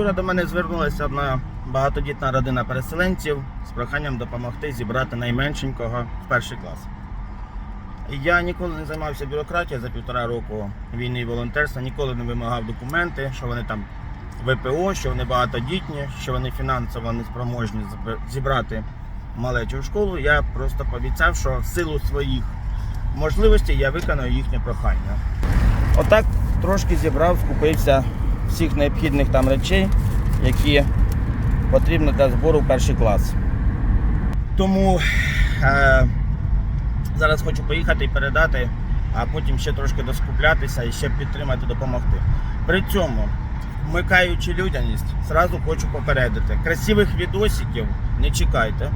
Вчора до мене звернулася одна багатодітна родина переселенців з проханням допомогти зібрати найменшенького в перший клас. Я ніколи не займався бюрократією за півтора року війни і волонтерства, ніколи не вимагав документи, що вони там ВПО, що вони багатодітні, що вони фінансово неспроможні зібрати малечу в школу. Я просто пообіцяв, що в силу своїх можливостей я виконую їхнє прохання. Отак трошки зібрав, скупився всіх необхідних там речей, які потрібні для збору в перший клас. Тому е, зараз хочу поїхати і передати, а потім ще трошки доскуплятися і ще підтримати, допомогти. При цьому, вмикаючи людяність, зразу хочу попередити. Красивих відосиків не чекайте.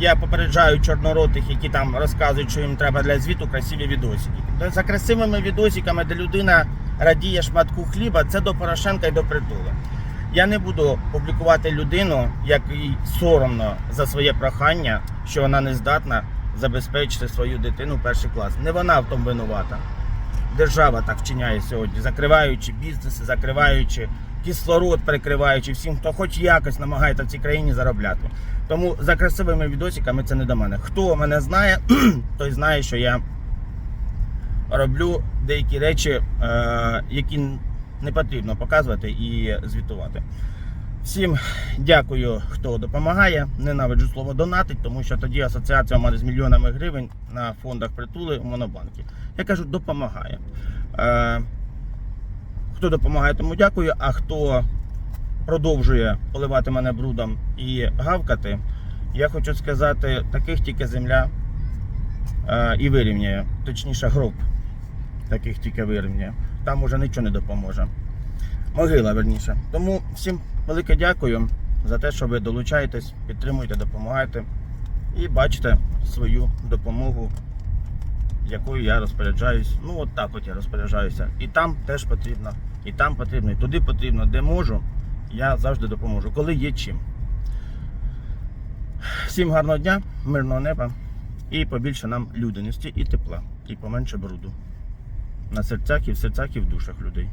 Я попереджаю чорноротих, які там розказують, що їм треба для звіту красиві відосики. За красивими відосиками, де людина радіє шматку хліба, це до Порошенка і до притули. Я не буду публікувати людину, як їй соромно за своє прохання, що вона не здатна забезпечити свою дитину в перший клас. Не вона в тому винувата. Держава так вчиняє сьогодні, закриваючи бізнеси, закриваючи кислород, перекриваючи всім, хто хоч якось намагається в цій країні заробляти. Тому за красивими відосиками це не до мене. Хто мене знає, той знає, що я роблю деякі речі, е, які не потрібно показувати і звітувати. Всім дякую, хто допомагає. Ненавиджу слово донатить, тому що тоді асоціація у мене з мільйонами гривень на фондах притули у монобанки. Я кажу, допомагає. Е, хто допомагає, тому дякую. А хто продовжує поливати мене брудом і гавкати, я хочу сказати, таких тільки земля е, і вирівняє, точніше, гроб таких тільки вирівняє. Там уже нічого не допоможе. Могила, верніше. Тому всім велике дякую за те, що ви долучаєтесь, підтримуєте, допомагаєте і бачите свою допомогу, якою я розпоряджаюсь. Ну, от так от я розпоряджаюся. І там теж потрібно, і там потрібно, і туди потрібно, де можу, я завжди допоможу, коли є чим. Всім гарного дня, мирного неба і побільше нам людяності і тепла, і поменше бруду на серцях і в серцях і в душах людей.